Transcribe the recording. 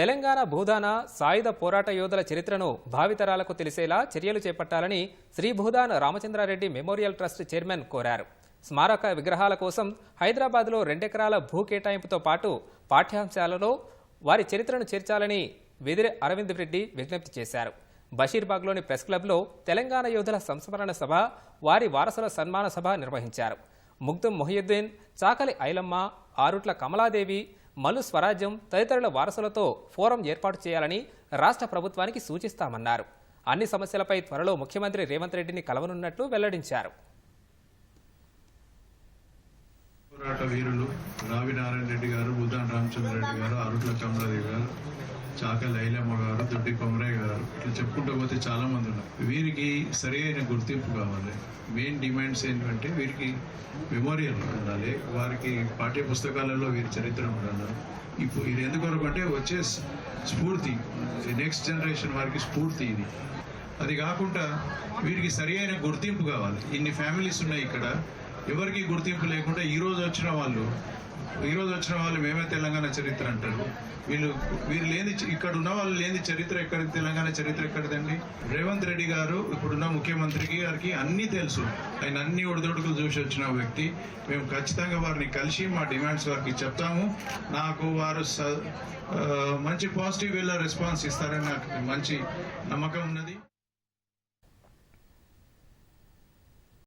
తెలంగాణ భూదాన సాయుధ పోరాట యోధుల చరిత్రను భావితరాలకు తెలిసేలా చర్యలు చేపట్టాలని Shri Bhoodan Ramachandra Reddy memorial trust chairman కోరారు. స్మారక విగ్రహాల కోసం హైదరాబాద్లో రెండెకరాల భూ కేటాయింపుతో పాటు పాఠ్యాంశాలలో వారి చరిత్రను చేర్చాలని వెదిరె అరవింద్ రెడ్డి విజ్ఞప్తి చేశారు. బషీర్బాగ్లోని ప్రెస్ క్లబ్లో తెలంగాణ యోధుల సంస్మరణ సభ వారి వారసుల సన్మాన సభ నిర్వహించారు. ముగ్ధం మొహియుద్దీన్ చాకలి ఐలమ్మ ఆరుట్ల కమలాదేవి మల్లు స్వరాజ్యం తదితరుల వారసులతో ఫోరం ఏర్పాటు చేయాలని రాష్ట్ర ప్రభుత్వానికి సూచిస్తామన్నారు. అన్ని సమస్యలపై త్వరలో ముఖ్యమంత్రి రేవంత్ రెడ్డిని కలవనున్నట్లు వెల్లడించారు. పోరాట వీరులు రావి నారాయణ రెడ్డి గారు బుద్దాన్ రామచంద్ర రెడ్డి గారు అరుట్ల కమలాదేవి గారు చాక లైలమ్మ గారు దొడ్డి కొమరయ్య గారు ఇట్లా చెప్పుకుంటూ పోతే చాలా మంది ఉన్నారు. వీరికి సరి అయిన గుర్తింపు కావాలి. మెయిన్ డిమాండ్స్ ఏంటంటే వీరికి మెమోరియల్ ఉండాలి. వారికి పాఠ్య పుస్తకాలలో వీరి చరిత్ర ఉండాలి. ఇప్పుడు ఇది ఎందుకొరకు అంటే వచ్చే స్ఫూర్తి. నెక్స్ట్ జనరేషన్ వారికి స్ఫూర్తి ఇది. అది కాకుండా వీరికి సరి అయిన గుర్తింపు కావాలి. ఇన్ని ఫ్యామిలీస్ ఉన్నాయి ఇక్కడ. ఎవరికి గుర్తింపు లేకుండా ఈరోజు వచ్చిన వాళ్ళు ఈరోజు వచ్చిన వాళ్ళు మేమే తెలంగాణ చరిత్ర అంటారు. వీళ్ళు వీరు లేని ఇక్కడ ఉన్న వాళ్ళు లేని చరిత్ర ఎక్కడ తెలంగాణ చరిత్ర ఎక్కడిదండి? రేవంత్ రెడ్డి గారు ఇప్పుడున్న ముఖ్యమంత్రికి గారికి అన్నీ తెలుసు. ఆయన అన్ని ఒడిదొడుకులు చూసి వచ్చిన వ్యక్తి. మేము ఖచ్చితంగా వారిని కలిసి మా డిమాండ్స్ వారికి చెప్తాము. నాకు వారు స- మంచి పాజిటివ్ వేలో రెస్పాన్స్ ఇస్తారని నాకు మంచి నమ్మకం ఉన్నది.